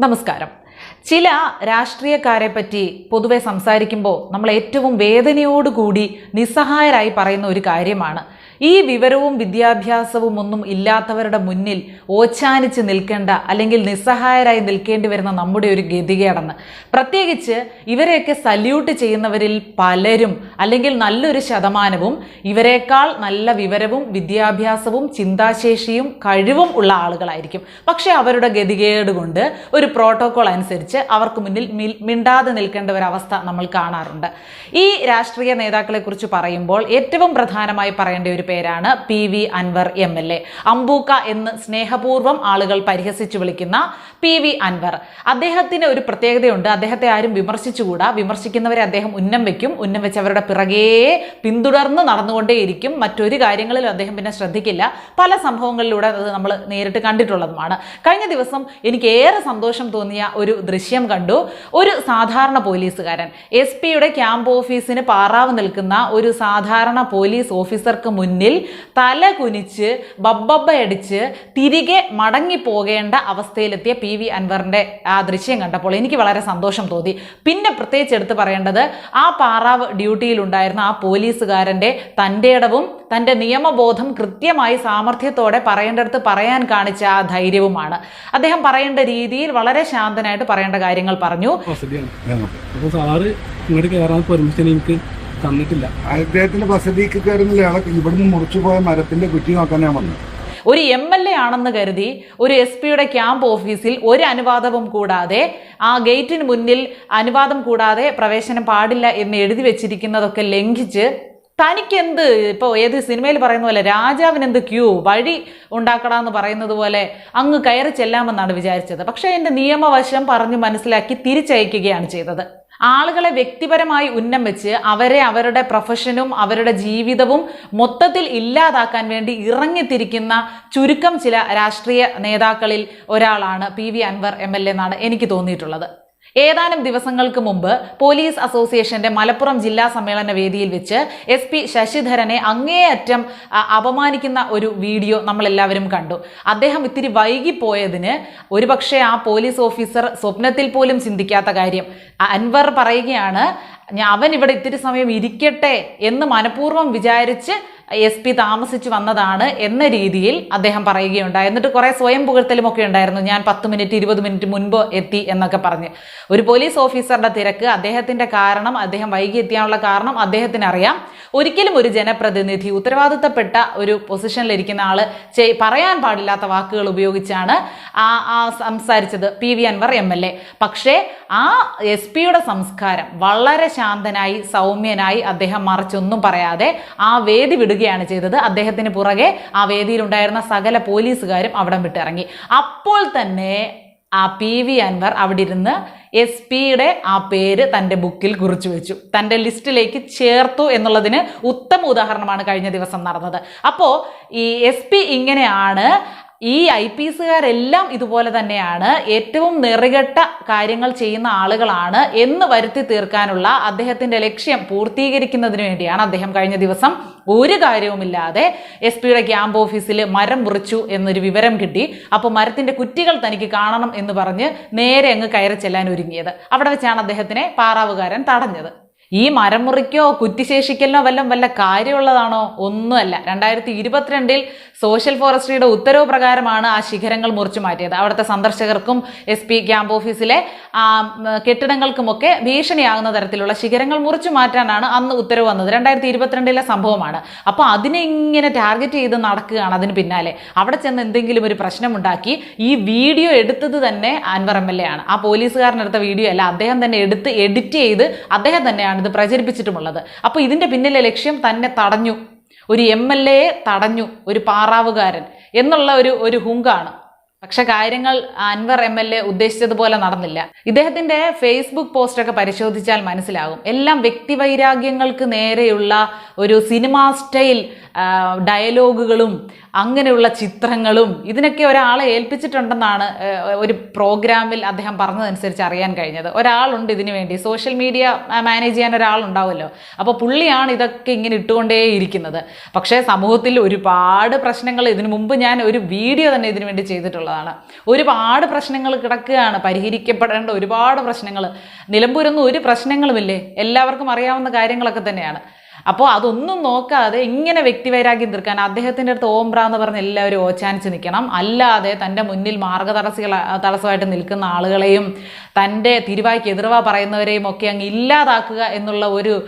നമസ്കാരം ചില രാഷ്ട്രീയക്കാരെ പറ്റി പൊതുവെ സംസാരിക്കുമ്പോൾ നമ്മൾ ഏറ്റവും വേദനയോടുകൂടി നിസ്സഹായരായി പറയുന്ന ഒരു കാര്യമാണ്. ഈ വിവരവും വിദ്യാഭ്യാസവും ഒന്നും ഇല്ലാത്തവരുടെ മുന്നിൽ ഓച്ചാനിച്ച് നിൽക്കേണ്ട അല്ലെങ്കിൽ നിസ്സഹായരായി നിൽക്കേണ്ടി വരുന്ന നമ്മുടെ ഒരു ഗതികേടെന്ന് പ്രത്യേകിച്ച് ഇവരെയൊക്കെ സല്യൂട്ട് ചെയ്യുന്നവരിൽ പലരും അല്ലെങ്കിൽ നല്ലൊരു ശതമാനവും ഇവരെക്കാൾ നല്ല വിവരവും വിദ്യാഭ്യാസവും ചിന്താശേഷിയും കഴിവും ഉള്ള ആളുകളായിരിക്കും. പക്ഷേ അവരുടെ ഗതികേട് കൊണ്ട് ഒരു പ്രോട്ടോകോൾ അനുസരിച്ച് അവർക്ക് മുന്നിൽ മിണ്ടാതെ നിൽക്കേണ്ട ഒരു അവസ്ഥ നമ്മൾ കാണാറുണ്ട്. ഈ രാഷ്ട്രീയ നേതാക്കളെ കുറിച്ച് പറയുമ്പോൾ ഏറ്റവും പ്രധാനമായി പറയേണ്ട ഒരു പേരാണ് P V Anvar M L A. Ambukka എന്ന് സ്നേഹപൂർവം ആളുകൾ പരിഹസിച്ചു വിളിക്കുന്ന പി വി അൻവർ. അദ്ദേഹത്തിന് ഒരു പ്രത്യേകതയുണ്ട്. അദ്ദേഹത്തെ ആരും വിമർശിച്ചുകൂടാ. വിമർശിക്കുന്നവരെ അദ്ദേഹം ഉന്നം വെക്കും. ഉന്നം വെച്ച് അവരുടെ പിറകേ പിന്തുടർന്ന് നടന്നുകൊണ്ടേയിരിക്കും. മറ്റൊരു കാര്യങ്ങളിലും അദ്ദേഹം പിന്നെ ശ്രദ്ധിക്കില്ല. പല സംഭവങ്ങളിലൂടെ അത് നമ്മൾ നേരിട്ട് കണ്ടിട്ടുള്ളതുമാണ്. കഴിഞ്ഞ ദിവസം എനിക്ക് ഏറെ സന്തോഷം തോന്നിയ ഒരു ദൃശ്യം കണ്ടു. ഒരു സാധാരണ പോലീസുകാരൻ. എസ് പിയുടെ ക്യാമ്പ് ഓഫീസിന് പാറാവ് നിൽക്കുന്ന ഒരു സാധാരണ പോലീസ് ഓഫീസർക്ക് മുന്നിൽ തല കുനിച്ച് ബബ്ബബ്ബയടിച്ച് തിരികെ മടങ്ങി പോകേണ്ട അവസ്ഥയിലെത്തിയ പി വി അൻവറിന്റെ ആ ദൃശ്യം കണ്ടപ്പോൾ എനിക്ക് വളരെ സന്തോഷം തോന്നി. പിന്നെ പ്രത്യേകിച്ച് എടുത്ത് പറയേണ്ടത് ആ പാറാവ് ഡ്യൂട്ടിയിലുണ്ടായിരുന്ന ആ പോലീസുകാരന്റെ തന്റെ ഇടവും തന്റെ നിയമബോധം കൃത്യമായി സാമർഥ്യത്തോടെ പറയേണ്ടടുത്ത് പറയാൻ കാണിച്ച ആ ധൈര്യവുമാണ്. അദ്ദേഹം പറയേണ്ട രീതിയിൽ വളരെ ശാന്തനായിട്ട് പറയേണ്ട കാര്യങ്ങൾ പറഞ്ഞു. സാറ് ഇങ്ങോട്ട് കയറാൻ പെർമിഷൻ എനിക്ക് തന്നിട്ടില്ല. അദ്ദേഹത്തിന്റെ വസതിക്ക് കയറുന്നില്ല. ആളെ ഇവിടുന്ന് മുറിച്ചു പോയ മരത്തിന്റെ കുറ്റി നോക്കാൻ ഞാൻ വന്നു. ഒരു എം എൽ എ ആണെന്ന് കരുതി ഒരു എസ് പിയുടെ ക്യാമ്പ് ഓഫീസിൽ ഒരു അനുവാദവും കൂടാതെ ആ ഗേറ്റിന് മുന്നിൽ അനുവാദം കൂടാതെ പ്രവേശനം പാടില്ല എന്ന് എഴുതി വെച്ചിരിക്കുന്നതൊക്കെ ലംഘിച്ച് തനിക്കെന്ത് ഇപ്പോൾ ഏത് സിനിമയിൽ പറയുന്ന പോലെ രാജാവിനെന്ത് ക്യൂ വഴി ഉണ്ടാക്കണമെന്ന് പറയുന്നത് പോലെ അങ്ങ് കയറി ചെല്ലാമെന്നാണ് വിചാരിച്ചത്. പക്ഷേ എന്റെ നിയമവശം പറഞ്ഞ് മനസ്സിലാക്കി തിരിച്ചയക്കുകയാണ് ചെയ്തത്. ആളുകളെ വ്യക്തിപരമായി ഉന്നം വെച്ച് അവരെ അവരുടെ പ്രൊഫഷനും അവരുടെ ജീവിതവും മൊത്തത്തിൽ ഇല്ലാതാക്കാൻ വേണ്ടി ഇറങ്ങിത്തിരിക്കുന്ന ചുരുക്കം ചില രാഷ്ട്രീയ നേതാക്കളിൽ ഒരാളാണ് P V Anvar M L എന്നാണ് എനിക്ക് തോന്നിയിട്ടുള്ളത്. ഏതാനും ദിവസങ്ങൾക്ക് മുമ്പ് പോലീസ് അസോസിയേഷന്റെ മലപ്പുറം ജില്ലാ സമ്മേളന വേദിയിൽ വെച്ച് എസ് പി ശശിധരനെ അങ്ങേയറ്റം അപമാനിക്കുന്ന ഒരു വീഡിയോ നമ്മൾ എല്ലാവരും കണ്ടു. അദ്ദേഹം ഇത്തിരി വൈകിപ്പോയതിന് ഒരുപക്ഷെ ആ പോലീസ് ഓഫീസർ സ്വപ്നത്തിൽ പോലും ചിന്തിക്കാത്ത കാര്യം. അൻവർ പറയുകയാണ് "ഞാ- അവൻ ഇവിടെ ഇത്തിരി സമയം ഇരിക്കട്ടെ എന്ന് മനഃപൂർവം വിചാരിച്ച് എസ് പി താമസിച്ചു വന്നതാണ് എന്ന രീതിയിൽ അദ്ദേഹം പറയുകയുണ്ടായി. എന്നിട്ട് കുറെ സ്വയം പുകഴ്ത്തലും ഒക്കെ ഉണ്ടായിരുന്നു. ഞാൻ പത്ത് മിനിറ്റ് ഇരുപത് മിനിറ്റ് മുൻപ് എത്തി എന്നൊക്കെ പറഞ്ഞ്. ഒരു പോലീസ് ഓഫീസറുടെ തിരക്ക് അദ്ദേഹത്തിന്റെ കാരണം അദ്ദേഹം വൈകി എത്തിയാനുള്ള കാരണം അദ്ദേഹത്തിന് അറിയാം ഒരിക്കലും ഒരു ജനപ്രതിനിധി ഉത്തരവാദിത്തപ്പെട്ട ഒരു പൊസിഷനിലിരിക്കുന്ന ആൾ പറയാൻ പാടില്ലാത്ത വാക്കുകൾ ഉപയോഗിച്ചാണ് ആ സംസാരിച്ചത്. P V Anvar M L A. പക്ഷേ ആ എസ് പിയുടെ സംസ്കാരം വളരെ ശാന്തനായി സൗമ്യനായി അദ്ദേഹം മറിച്ചൊന്നും പറയാതെ ആ വേദി വിടുകയാണ് ചെയ്തത്. അദ്ദേഹത്തിന് പുറകെ ആ വേദിയിൽ ഉണ്ടായിരുന്ന സകല പോലീസുകാരും അവിടം വിട്ടിറങ്ങി. അപ്പോൾ തന്നെ ആ പി വി അൻവർ അവിടെ ഇരുന്ന് എസ് പിയുടെ ആ പേര് തന്റെ ബുക്കിൽ കുറിച്ചു വെച്ചു. തന്റെ ലിസ്റ്റിലേക്ക് ചേർത്തു എന്നുള്ളതിന് ഉത്തമ ഉദാഹരണമാണ് കഴിഞ്ഞ ദിവസം നടന്നത്. അപ്പോൾ ഈ എസ് പി ഇങ്ങനെയാണ് ഈ ഐ പി എസുകാരെല്ലാം ഇതുപോലെ തന്നെയാണ് ഏറ്റവും നെറികെട്ട കാര്യങ്ങൾ ചെയ്യുന്ന ആളുകളാണ് എന്ന് വരുത്തി തീർക്കാനുള്ള അദ്ദേഹത്തിന്റെ ലക്ഷ്യം പൂർത്തീകരിക്കുന്നതിന് വേണ്ടിയാണ് അദ്ദേഹം കഴിഞ്ഞ ദിവസം ഒരു കാര്യവുമില്ലാതെ എസ് പിയുടെ ക്യാമ്പ് ഓഫീസിൽ മരം മുറിച്ചു എന്നൊരു വിവരം കിട്ടി. അപ്പോൾ മരത്തിന്റെ കുറ്റികൾ തനിക്ക് കാണണം എന്ന് പറഞ്ഞ് നേരെ അങ്ങ് കയറി ചെല്ലാൻ ഒരുങ്ങിയത്. അവിടെ വെച്ചാണ് അദ്ദേഹത്തിനെ പാറാവുകാരൻ തടഞ്ഞത്. ഈ മരം മുറിക്കോ കുറ്റിശേഷിക്കലിനോ വല്ലതും വല്ല കാര്യമുള്ളതാണോ? ഒന്നുമല്ല. രണ്ടായിരത്തി ഇരുപത്തിരണ്ടിൽ സോഷ്യൽ ഫോറസ്ട്രിയുടെ ഉത്തരവ് പ്രകാരമാണ് ആ ശിഖരങ്ങൾ മുറിച്ചു മാറ്റിയത്. അവിടുത്തെ സന്ദർശകർക്കും എസ് പി ക്യാമ്പ് ഓഫീസിലെ കെട്ടിടങ്ങൾക്കുമൊക്കെ ഭീഷണിയാകുന്ന തരത്തിലുള്ള ശിഖരങ്ങൾ മുറിച്ചു മാറ്റാനാണ് അന്ന് ഉത്തരവ് വന്നത്. രണ്ടായിരത്തി ഇരുപത്തിരണ്ടിലെ സംഭവമാണ്. അപ്പോൾ അതിനെ ഇങ്ങനെ ടാർഗറ്റ് ചെയ്ത് നടക്കുകയാണ് അതിന് പിന്നാലെ. അവിടെ ചെന്ന് എന്തെങ്കിലും ഒരു പ്രശ്നമുണ്ടാക്കി ഈ വീഡിയോ എടുത്തത് തന്നെ അൻവർ എം എൽ എ ആണ്. ആ പോലീസുകാരനെടുത്ത വീഡിയോ അല്ല അദ്ദേഹം തന്നെ എടുത്ത് എഡിറ്റ് ചെയ്ത് അദ്ദേഹം തന്നെയാണ് ഇത് പ്രചരിപ്പിച്ചിട്ടുമുള്ളത്. അപ്പോൾ ഇതിന്റെ പിന്നിലെ ലക്ഷ്യം തന്നെ തടഞ്ഞു. ഒരു എം എൽ എയെ തടഞ്ഞു. ഒരു പാറാവുകാരൻ എന്നുള്ള ഒരു ഒരു ഹുങ്കാണ്. പക്ഷെ കാര്യങ്ങൾ അൻവർ എം എൽ എ ഉദ്ദേശിച്ചതുപോലെ നടന്നില്ല. ഇദ്ദേഹത്തിന്റെ ഫേസ്ബുക്ക് പോസ്റ്റൊക്കെ പരിശോധിച്ചാൽ മനസ്സിലാകും. എല്ലാം വ്യക്തിവൈരാഗ്യങ്ങൾക്ക് നേരെയുള്ള ഒരു സിനിമാ സ്റ്റൈൽ ഡയലോഗുകളും അങ്ങനെയുള്ള ചിത്രങ്ങളും ഇതിനൊക്കെ ഒരാളെ ഏൽപ്പിച്ചിട്ടുണ്ടെന്നാണ് ഒരു പ്രോഗ്രാമിൽ അദ്ദേഹം പറഞ്ഞതനുസരിച്ച് അറിയാൻ കഴിഞ്ഞത്. ഒരാളുണ്ട് ഇതിനു വേണ്ടി. സോഷ്യൽ മീഡിയ മാനേജ് ചെയ്യാൻ ഒരാളുണ്ടാവുമല്ലോ. അപ്പോൾ പുള്ളിയാണ് ഇതൊക്കെ ഇങ്ങനെ ഇട്ടുകൊണ്ടേയിരിക്കുന്നത്. പക്ഷേ സമൂഹത്തിൽ ഒരുപാട് പ്രശ്നങ്ങൾ ഇതിനു മുമ്പ് ഞാൻ ഒരു വീഡിയോ തന്നെ ഇതിനു വേണ്ടി ചെയ്തിട്ടുള്ളതാണ്. ഒരുപാട് പ്രശ്നങ്ങൾ കിടക്കുകയാണ്. പരിഹരിക്കപ്പെടേണ്ട ഒരുപാട് പ്രശ്നങ്ങൾ. നിലമ്പൂരൊന്നും ഒരു പ്രശ്നങ്ങളുമില്ലേ? എല്ലാവർക്കും അറിയാവുന്ന കാര്യങ്ങളൊക്കെ തന്നെയാണ്. അപ്പോൾ അതൊന്നും നോക്കാതെ ഇങ്ങനെ വ്യക്തിവൈരാഗ്യം തീർക്കാൻ അദ്ദേഹത്തിന്റെ അടുത്ത് ഓംബ്ര എന്ന് പറഞ്ഞ് എല്ലാവരും ഓച്ചാനിച്ച് നിൽക്കണം. അല്ലാതെ തന്റെ മുന്നിൽ മാർഗതടസ്സികൾ തടസ്സമായിട്ട് നിൽക്കുന്ന ആളുകളെയും തന്റെ തിരുവായ്ക്ക് എതിർവ പറയുന്നവരെയും ഒക്കെ അങ്ങ് ഇല്ലാതാക്കുക എന്നുള്ള ഒരു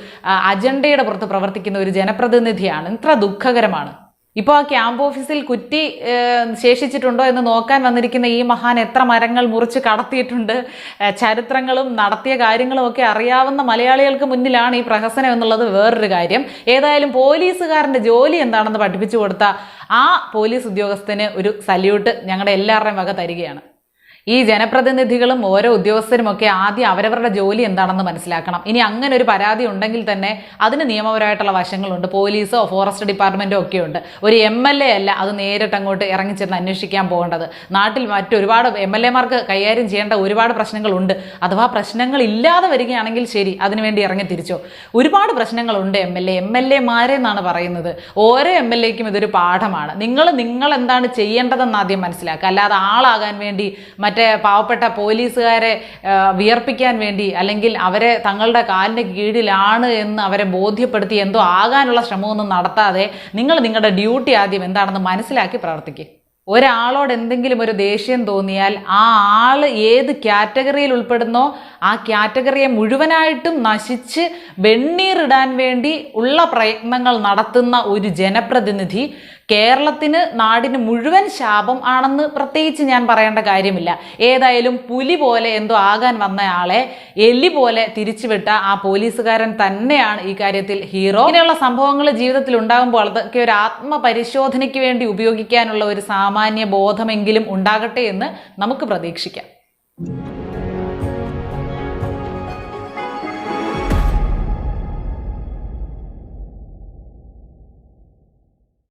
അജണ്ടയുടെ പുറത്ത് പ്രവർത്തിക്കുന്ന ഒരു ജനപ്രതിനിധിയാണ്. ഇത്ര ദുഃഖകരമാണ്. ഇപ്പോൾ ആ ക്യാമ്പ് ഓഫീസിൽ കുറ്റി ശേഷിച്ചിട്ടുണ്ടോ എന്ന് നോക്കാൻ വന്നിരിക്കുന്ന ഈ മഹാൻ എത്ര മരങ്ങൾ മുറിച്ച് കടത്തിയിട്ടുണ്ട്. ചരിത്രങ്ങളും നടത്തിയ കാര്യങ്ങളും ഒക്കെ അറിയാവുന്ന മലയാളികൾക്ക് മുന്നിലാണ് ഈ പ്രഹസനം എന്നുള്ളത് വേറൊരു കാര്യം. ഏതായാലും പോലീസുകാരന്റെ ജോലി എന്താണെന്ന് പഠിപ്പിച്ചു കൊടുത്ത ആ പോലീസ് ഉദ്യോഗസ്ഥന് ഒരു സല്യൂട്ട് ഞങ്ങളുടെ എല്ലാവരുടെയും വക തരികയാണ്. ഈ ജനപ്രതിനിധികളും ഓരോ ഉദ്യോഗസ്ഥരും ഒക്കെ ആദ്യം അവരവരുടെ ജോലി എന്താണെന്ന് മനസ്സിലാക്കണം. ഇനി അങ്ങനെ ഒരു പരാതി ഉണ്ടെങ്കിൽ തന്നെ അതിന് നിയമപരമായിട്ടുള്ള വശങ്ങളുണ്ട്. പോലീസോ ഫോറസ്റ്റ് ഡിപ്പാർട്ട്മെന്റോ ഒക്കെ ഉണ്ട്. ഒരു എം എൽ എ അല്ല അത് നേരിട്ട് അങ്ങോട്ട് ഇറങ്ങിച്ചെന്ന് അന്വേഷിക്കാൻ പോകേണ്ടത്. നാട്ടിൽ മറ്റൊരുപാട് എം എൽ എമാർക്ക് കൈകാര്യം ചെയ്യേണ്ട ഒരുപാട് പ്രശ്നങ്ങളുണ്ട്. അഥവാ പ്രശ്നങ്ങൾ ഇല്ലാതെ വരികയാണെങ്കിൽ ശരി അതിനുവേണ്ടി ഇറങ്ങി തിരിച്ചോ. ഒരുപാട് പ്രശ്നങ്ങളുണ്ട് M L A. M L എമാരെന്നാണ് പറയുന്നത്. ഓരോ എം എൽ എക്കും ഇതൊരു പാഠമാണ്. നിങ്ങൾ നിങ്ങൾ എന്താണ് ചെയ്യേണ്ടതെന്ന് ആദ്യം മനസ്സിലാക്കുക. അല്ലാതെ ആളാകാൻ വേണ്ടി മറ്റേ പാവപ്പെട്ട പോലീസുകാരെ വിയർപ്പിക്കാൻ വേണ്ടി അല്ലെങ്കിൽ അവരെ തങ്ങളുടെ കാലിന്റെ കീഴിലാണ് എന്ന് അവരെ ബോധ്യപ്പെടുത്തി എന്തോ ആകാനുള്ള ശ്രമമൊന്നും നടത്താതെ നിങ്ങൾ നിങ്ങളുടെ ഡ്യൂട്ടി ആദ്യം എന്താണെന്ന് മനസ്സിലാക്കി പ്രവർത്തിക്കുക ഒരാളോട് എന്തെങ്കിലും ഒരു ദേഷ്യം തോന്നിയാൽ ആ ആൾ ഏത് കാറ്റഗറിയിൽ ഉൾപ്പെടുന്നോ ആ കാറ്റഗറിയെ മുഴുവനായിട്ടും നശിച്ച് വെണ്ണീറിടാൻ വേണ്ടി ഉള്ള പ്രയത്നങ്ങൾ നടത്തുന്ന ഒരു ജനപ്രതിനിധി കേരളത്തിന് നാടിന് മുഴുവൻ ശാപം ആണെന്ന് പ്രത്യേകിച്ച് ഞാൻ പറയേണ്ട കാര്യമില്ല. ഏതായാലും പുലി പോലെ എന്തോ ആകാൻ വന്നയാളെ എലി പോലെ തിരിച്ചുവിട്ട ആ പോലീസുകാരൻ തന്നെയാണ് ഈ കാര്യത്തിൽ ഹീറോ. ഇങ്ങനെയുള്ള സംഭവങ്ങൾ ജീവിതത്തിൽ ഉണ്ടാകുമ്പോൾ അതൊക്കെ ഒരു ആത്മപരിശോധനയ്ക്ക് വേണ്ടി ഉപയോഗിക്കാനുള്ള ഒരു സാമാന്യ ബോധമെങ്കിലും ഉണ്ടാകട്ടെ എന്ന് നമുക്ക് പ്രതീക്ഷിക്കാം.